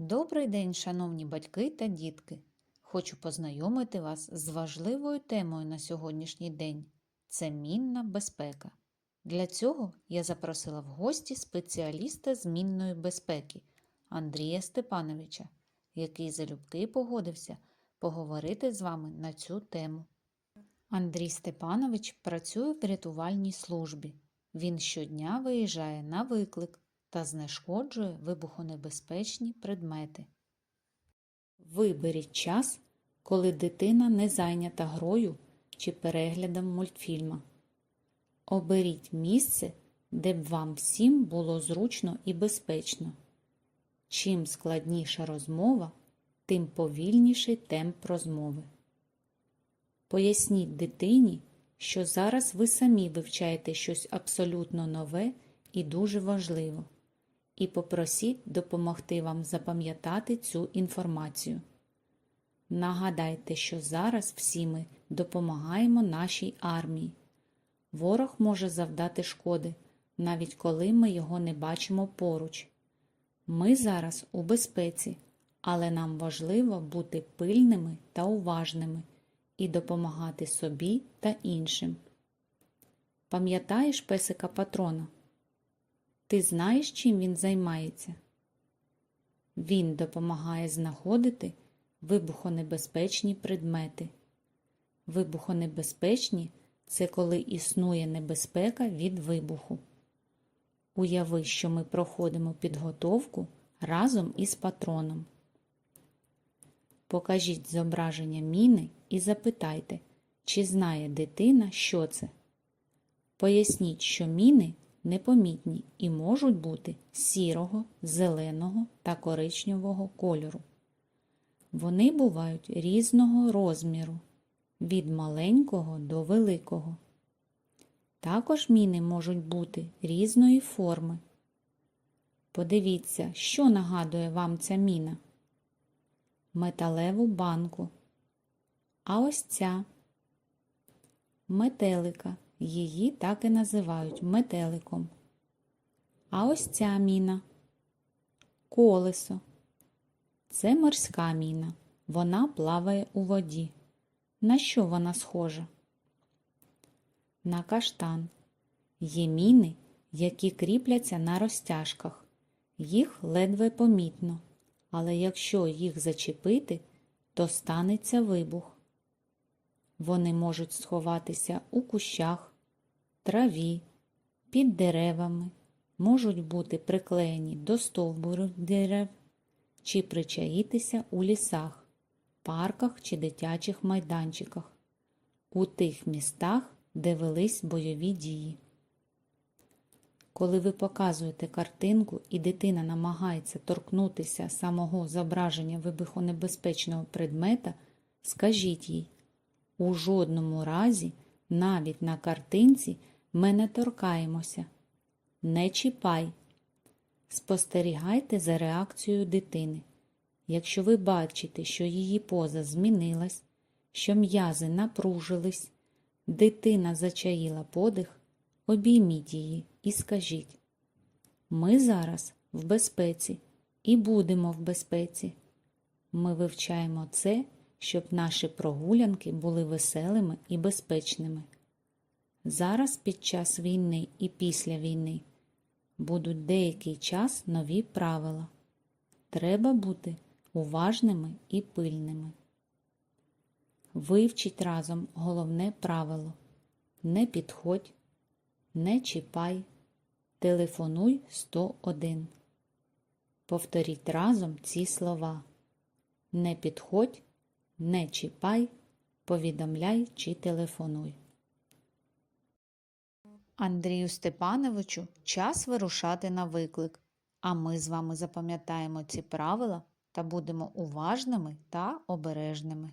Добрий день, шановні батьки та дітки! Хочу познайомити вас з важливою темою на сьогоднішній день це мінна безпека. Для цього я запросила в гості спеціаліста з мінної безпеки Андрія Степановича, який залюбки погодився поговорити з вами на цю тему. Андрій Степанович працює в рятувальній службі. Він щодня виїжджає на виклик та знешкоджує вибухонебезпечні предмети. Виберіть час, коли дитина не зайнята грою чи переглядом мультфільма. Оберіть місце, де б вам всім було зручно і безпечно. Чим складніша розмова, тим повільніший темп розмови. Поясніть дитині, що зараз ви самі вивчаєте щось абсолютно нове і дуже важливо, і попросіть допомогти вам запам'ятати цю інформацію. Нагадайте, що зараз всі ми допомагаємо нашій армії. Ворог може завдати шкоди, навіть коли ми його не бачимо поруч. Ми зараз у безпеці, але нам важливо бути пильними та уважними і допомагати собі та іншим. Пам'ятаєш песика патрона? Ти знаєш, чим він займається? Він допомагає знаходити вибухонебезпечні предмети. Вибухонебезпечні це коли існує небезпека від вибуху. Уяви, що ми проходимо підготовку разом із патроном. Покажіть зображення міни і запитайте, чи знає дитина, що це. Поясніть, що міни непомітні і можуть бути сірого, зеленого та коричневого кольору. Вони бувають різного розміру, від маленького до великого. Також міни можуть бути різної форми. Подивіться, що нагадує вам ця міна. Металеву банку. А ось ця метелика. Її так і називають метеликом. А ось ця міна колесо. Це морська міна. Вона плаває у воді. На що вона схожа? На каштан. Є міни, які кріпляться на розтяжках. Їх ледве помітно, але якщо їх зачепити, то станеться вибух. Вони можуть сховатися у кущах, траві, під деревами, можуть бути приклеєні до стовбуру дерев чи причаїтися у лісах, парках чи дитячих майданчиках, у тих містах, де велись бойові дії. Коли ви показуєте картинку і дитина намагається торкнутися самого зображення вибухонебезпечного предмета, скажіть їй, у жодному разі, навіть на картинці, ми не торкаємося. Не чіпай. Спостерігайте за реакцією дитини. Якщо ви бачите, що її поза змінилась, що м'язи напружились, дитина зачаїла подих, обійміть її і скажіть: Ми зараз в безпеці і будемо в безпеці. Ми вивчаємо це, щоб наші прогулянки були веселими і безпечними. Зараз під час війни і після війни будуть деякий час нові правила. Треба бути уважними і пильними. Вивчіть разом головне правило не підходь, не чіпай, телефонуй 101. Повторіть разом ці слова. Не підходь, не чіпай, повідомляй чи телефонуй. Андрію Степановичу час вирушати на виклик, а ми з вами запам'ятаємо ці правила та будемо уважними та обережними.